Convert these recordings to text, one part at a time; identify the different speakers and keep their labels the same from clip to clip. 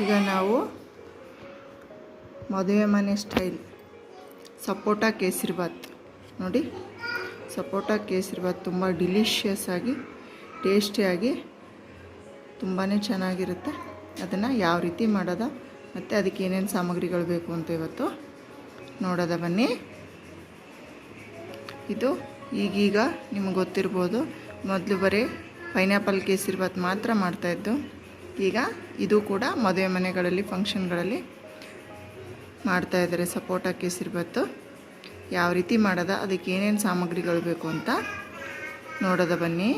Speaker 1: ಈಗ ನಾವು ಮದುವೆ ಮನೆ ಸ್ಟೈಲ್. ಸಪೋಟ ಕೇಸರಿಬಾತ್. ನೋಡಿ, ಸಪೋಟ ಕೇಸರಿಬಾತ್ ತುಂಬ ಡಿಲಿಷಿಯಸ್ ಆಗಿ ಟೇಸ್ಟಿಯಾಗಿ ತುಂಬಾ ಚೆನ್ನಾಗಿರುತ್ತೆ. ಅದನ್ನು ಯಾವ ರೀತಿ ಮಾಡೋದ, ಮತ್ತು ಅದಕ್ಕೆ ಏನೇನು ಸಾಮಗ್ರಿಗಳು ಬೇಕು ಅಂತ ಇವತ್ತು ನೋಡೋದ ಬನ್ನಿ. ಇದು ಈಗೀಗ ನಿಮ್ಗೆ ಗೊತ್ತಿರ್ಬೋದು, ಮೊದಲು ಬರೀ ಪೈನಾಪಲ್ ಕೇಸರಿಬಾತ್ ಮಾತ್ರ ಮಾಡ್ತಾಯಿದ್ದು ಈಗ ಇದು ಕೂಡ ಮದುವೆ ಮನೆಗಳಲ್ಲಿ ಫಂಕ್ಷನ್ಗಳಲ್ಲಿ ಮಾಡ್ತಾಯಿದ್ದಾರೆ ಸಪೋಟ ಕೇಸರಿಬಾತು ಯಾವ ರೀತಿ ಮಾಡೋದ, ಅದಕ್ಕೆ ಏನೇನು ಸಾಮಗ್ರಿಗಳು ಬೇಕು ಅಂತ ನೋಡೋದ ಬನ್ನಿ.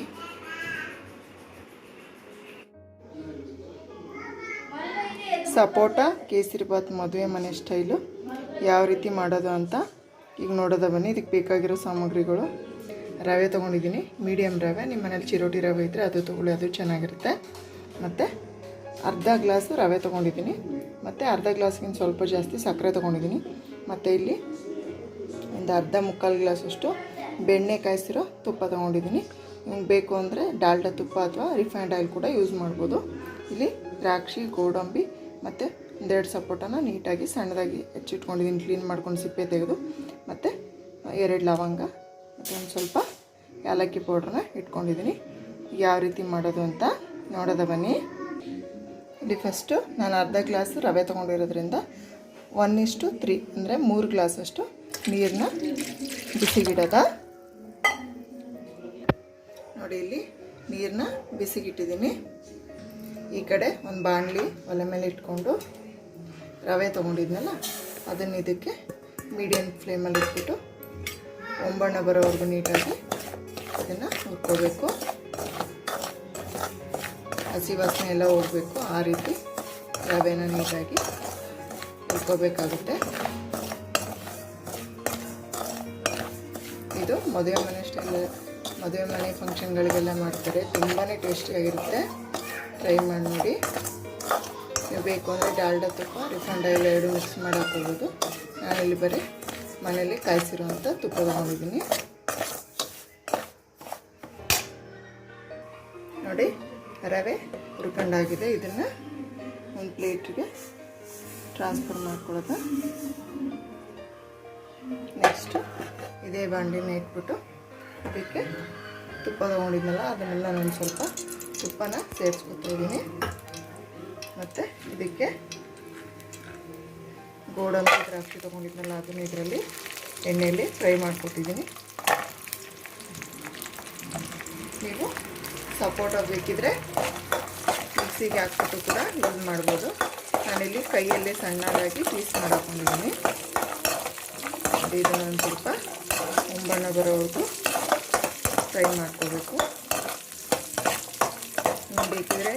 Speaker 1: ಸಪೋಟ ಕೇಸರಿಬಾತ್ ಮದುವೆ ಮನೆ ಸ್ಟೈಲು ಯಾವ ರೀತಿ ಮಾಡೋದು ಅಂತ ಈಗ ನೋಡೋದ ಬನ್ನಿ. ಇದಕ್ಕೆ ಬೇಕಾಗಿರೋ ಸಾಮಗ್ರಿಗಳು ರವೆ ತೊಗೊಂಡಿದ್ದೀನಿ. ಮೀಡಿಯಮ್ ರವೆ ನಿಮ್ಮ ಮನೇಲಿ ಚಿರೋಟಿ ರವೆ ಇದ್ದರೆ ಅದು ತೊಗೊಳ್ಳಿ, ಅದು ಚೆನ್ನಾಗಿರುತ್ತೆ. ಮತ್ತು ಅರ್ಧ ಗ್ಲಾಸು ರವೆ ತೊಗೊಂಡಿದ್ದೀನಿ. ಮತ್ತು ಅರ್ಧ ಗ್ಲಾಸ್ಗಿಂತ ಸ್ವಲ್ಪ ಜಾಸ್ತಿ ಸಕ್ಕರೆ ತೊಗೊಂಡಿದ್ದೀನಿ. ಮತ್ತು ಇಲ್ಲಿ ಒಂದು ಅರ್ಧ ಮುಕ್ಕಾಲು ಗ್ಲಾಸಷ್ಟು ಬೆಣ್ಣೆ ಕಾಯಿಸಿರೋ ತುಪ್ಪ ತೊಗೊಂಡಿದ್ದೀನಿ. ನಿಮ್ಗೆ ಬೇಕು ಅಂದರೆ ಡಾಲ್ಡ ತುಪ್ಪ ಅಥವಾ ರಿಫೈನ್ಡ್ ಆಯಿಲ್ ಕೂಡ ಯೂಸ್ ಮಾಡ್ಬೋದು. ಇಲ್ಲಿ ದ್ರಾಕ್ಷಿ, ಗೋಡಂಬಿ ಮತ್ತು ಒಂದೆರಡು ಸಪೋಟನ ನೀಟಾಗಿ ಸಣ್ಣದಾಗಿ ಹೆಚ್ಚಿಟ್ಕೊಂಡಿದ್ದೀನಿ. ಕ್ಲೀನ್ ಮಾಡ್ಕೊಂಡು ಸಿಪ್ಪೆ ತೆಗೆದು ಮತ್ತು ಎರಡು ಲವಂಗ ಮತ್ತು ಒಂದು ಸ್ವಲ್ಪ ಏಲಕ್ಕಿ ಪೌಡ್ರನ್ನ ಇಟ್ಕೊಂಡಿದ್ದೀನಿ. ಯಾವ ರೀತಿ ಮಾಡೋದು ಅಂತ ನೋಡೋದ ಬನ್ನಿ. ಇಲ್ಲಿ ಫಸ್ಟು ನಾನು ಅರ್ಧ ಗ್ಲಾಸ್ ರವೆ ತೊಗೊಂಡಿರೋದ್ರಿಂದ ಒನ್ ಇಷ್ಟು ತ್ರೀ ಅಂದರೆ ಮೂರು ಗ್ಲಾಸಷ್ಟು ನೀರನ್ನ ಬಿಸಿಗಿಡೋದ ನೋಡಿ ಇಲ್ಲಿ ನೀರನ್ನ ಬಿಸಿಗಿಟ್ಟಿದ್ದೀನಿ. ಈ ಕಡೆ ಒಂದು ಬಾಣಲಿ ಒಲೆ ಮೇಲೆ ಇಟ್ಕೊಂಡು ರವೆ ತೊಗೊಂಡಿದ್ನಲ್ಲ, ಅದನ್ನು ಇದಕ್ಕೆ ಮೀಡಿಯಮ್ ಫ್ಲೇಮಲ್ಲಿ ಇಟ್ಬಿಟ್ಟು ಒಂಬಣ್ಣ ಬರೋವರೆಗೂ ನೀಟಾಗಿ ಅದನ್ನು ಹುರ್ಕೋಬೇಕು. ಹಸಿ ವಾಸನೆ ಎಲ್ಲ ಹೋಗಬೇಕು ಆ ರೀತಿ ರವೆನ ನೀಟಾಗಿ ಹುರ್ಕೋಬೇಕಾಗುತ್ತೆ. ಇದು ಮದುವೆ ಮನೆ ಸ್ಟೈಲ್, ಮದುವೆ ಮನೆ ಫಂಕ್ಷನ್ಗಳಿಗೆಲ್ಲ ಮಾಡ್ತಾರೆ. ತುಂಬಾ ಟೇಸ್ಟಿಯಾಗಿರುತ್ತೆ. ಟ್ರೈ ಮಾಡಿ. ನೋಡಿ ನೀವು ಬೇಕು ಅಂದರೆ ಡಾಲ್ಡ ತುಪ್ಪ, ರಿಫೈಂಡ್ ಆಯಿಲ್ ಎರಡು ಮಿಕ್ಸ್ ಮಾಡಿ ನಾನು ನಾನಿಲ್ಲಿ ಬರೀ ಮನೇಲಿ ಕಾಯಿಸಿರುವಂಥ ತುಪ್ಪ ತಗೊಂಡಿದ್ದೀನಿ. ನೋಡಿ ರವೆ ಹುರ್ಕೊಂಡಾಗಿದೆ ಇದನ್ನು ಒಂದು ಪ್ಲೇಟಿಗೆ ಟ್ರಾನ್ಸ್ಫರ್ ಮಾಡ್ಕೊಳ್ಳೋದು. ನೆಕ್ಸ್ಟು ಇದೇ ಬಾಂಡಿನ ಇಟ್ಬಿಟ್ಟು ಅದಕ್ಕೆ ತುಪ್ಪ ತೊಗೊಂಡಿದ್ನಲ್ಲ, ಅದನ್ನೆಲ್ಲ ನಾನು ಸ್ವಲ್ಪ ತುಪ್ಪನ ಸೇರಿಸ್ಕೊತಿದ್ದೀನಿ ಮತ್ತು ಇದಕ್ಕೆ ಗೋಡಂಬಿ ದ್ರಾಕ್ಷಿ ತೊಗೊಂಡಿದ್ನಲ್ಲ, ಅದನ್ನು ಇದರಲ್ಲಿ ಎಣ್ಣೆಯಲ್ಲಿ ಫ್ರೈ ಮಾಡ್ಕೊತಿದ್ದೀನಿ ನೀವು ಸಪೋಟ ಬೇಕಿದ್ರೆ ಮಿಕ್ಸಿಗೆ ಹಾಕ್ಬಿಟ್ಟು ಕೂಡ ಯೂಸ್ ಮಾಡ್ಬೋದು. ನಾನಿಲ್ಲಿ ಕೈಯಲ್ಲೇ ಸಣ್ಣದಾಗಿ ಪೀಸ್ ಮಾಡ್ಕೊಂಡಿದ್ದೀನಿ. ಇದನ್ನು ಒಂದು ಸ್ವಲ್ಪ ಒಂಬಣ್ಣ ಬರೋವರೆಗೂ ಫ್ರೈ ಮಾಡ್ಕೋಬೇಕು. ಬೇಕಿದ್ರೆ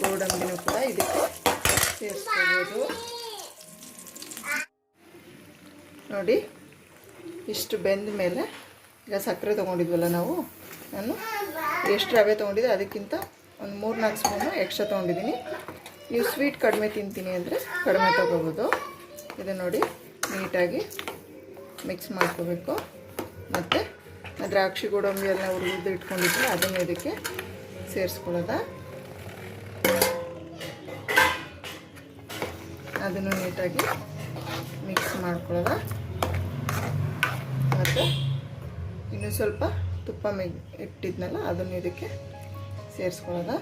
Speaker 1: ಗೋಡಂಬಿನೂ ಕೂಡ ಇದಕ್ಕೆ ಸೇರಿಸ್ಕೋಬೋದು ನೋಡಿ, ಇಷ್ಟು ಬೆಂದ ಮೇಲೆ ಈಗ ಸಕ್ಕರೆ ತೊಗೊಂಡಿದ್ವಲ್ಲ ನಾವು, ನಾನು ಎಷ್ಟು ರವೆ ತೊಗೊಂಡಿದ್ದೆ ಅದಕ್ಕಿಂತ ಒಂದು ಮೂರು ನಾಲ್ಕು ಸ್ಪೂನು ಎಕ್ಸ್ಟ್ರಾ ತೊಗೊಂಡಿದ್ದೀನಿ. ನೀವು ಸ್ವೀಟ್ ಕಡಿಮೆ ತಿಂತೀನಿ ಅಂದರೆ ಕಡಿಮೆ ತೊಗೋಬೋದು. ಇದು ನೋಡಿ, ನೀಟಾಗಿ ಮಿಕ್ಸ್ ಮಾಡ್ಕೋಬೇಕು. ಮತ್ತು ದ್ರಾಕ್ಷಿ ಗೋಡಂಬಿ ಎಲ್ಲ ಹುರಿದು ಇಟ್ಕೊಂಡಿದ್ರೆ ಅದನ್ನು ಇದಕ್ಕೆ ಸೇರಿಸ್ಕೊಳ್ಳೋದ. ಅದನ್ನು ನೀಟಾಗಿ ಮಿಕ್ಸ್ ಮಾಡ್ಕೊಳ್ಳೋದ. ಮತ್ತು ಇನ್ನೂ ಸ್ವಲ್ಪ ತುಪ್ಪ ಮೆ ಇಟ್ಟಿದ್ನಲ್ಲ ಅದನ್ನು ಇದಕ್ಕೆ ಸೇರಿಸ್ಕೊಳ್ಳೋದ.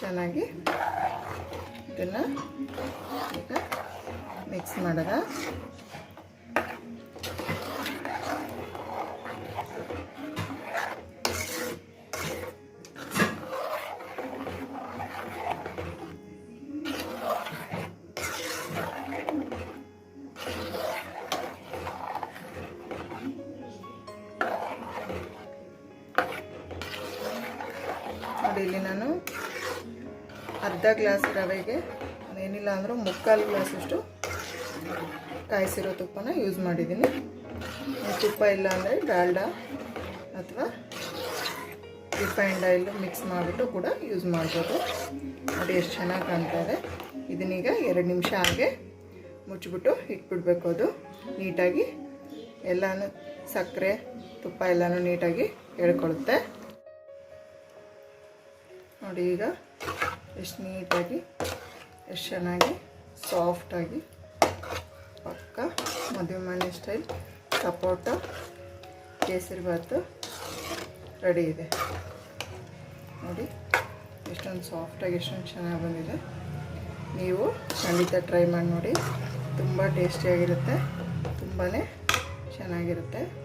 Speaker 1: ಚೆನ್ನಾಗಿ ಇದನ್ನು ಈಗ ಮಿಕ್ಸ್ ಮಾಡೋದ. ಅರ್ಧ ಗ್ಲಾಸ್ ರವೆಗೆ, ಏನಿಲ್ಲ ಅಂದರೂ ಮುಕ್ಕಾಲು ಗ್ಲಾಸಷ್ಟು ಕಾಯಿಸಿರೋ ತುಪ್ಪನ ಯೂಸ್ ಮಾಡಿದ್ದೀನಿ. ತುಪ್ಪ ಇಲ್ಲ ಅಂದರೆ ಡಾಲ್ಡಾ ಅಥವಾ ರಿಫೈನ್ಡ್ ಆಯಿಲ್ ಮಿಕ್ಸ್ ಮಾಡಿಬಿಟ್ಟು ಕೂಡ ಯೂಸ್ ಮಾಡ್ಬೋದು. ನೋಡಿ ಎಷ್ಟು ಚೆನ್ನಾಗಿ ಕಾಣ್ತಾ ಇದೆ. ಇದನ್ನೀಗ ಎರಡು ನಿಮಿಷ ಹಾಗೆ ಮುಚ್ಚಿಬಿಟ್ಟು ಇಟ್ಬಿಡ್ಬೇಕು ಅದು. ನೀಟಾಗಿ ಎಲ್ಲನೂ ಸಕ್ಕರೆ, ತುಪ್ಪ ಎಲ್ಲನೂ ನೀಟಾಗಿ ಹೇಳ್ಕೊಳುತ್ತೆ ನೋಡಿ ಈಗ ಎಷ್ಟು ನೀಟಾಗಿ, ಎಷ್ಟು ಚೆನ್ನಾಗಿ ಸಾಫ್ಟಾಗಿ ಪಕ್ಕ ಮದುವೆ ಮನೆ ಸ್ಟೈಲ್ ಸಪೋಟ, ಕೇಸರಿ ಭಾತು ರೆಡಿ ಇದೆ. ನೋಡಿ, ಎಷ್ಟೊಂದು ಸಾಫ್ಟಾಗಿ ಎಷ್ಟೊಂದು ಚೆನ್ನಾಗಿ ಬಂದಿದೆ. ನೀವು ಖಂಡಿತ ಟ್ರೈ ಮಾಡಿ ನೋಡಿ. ತುಂಬ ಟೇಸ್ಟಿಯಾಗಿರುತ್ತೆ ತುಂಬಾ ಚೆನ್ನಾಗಿರುತ್ತೆ.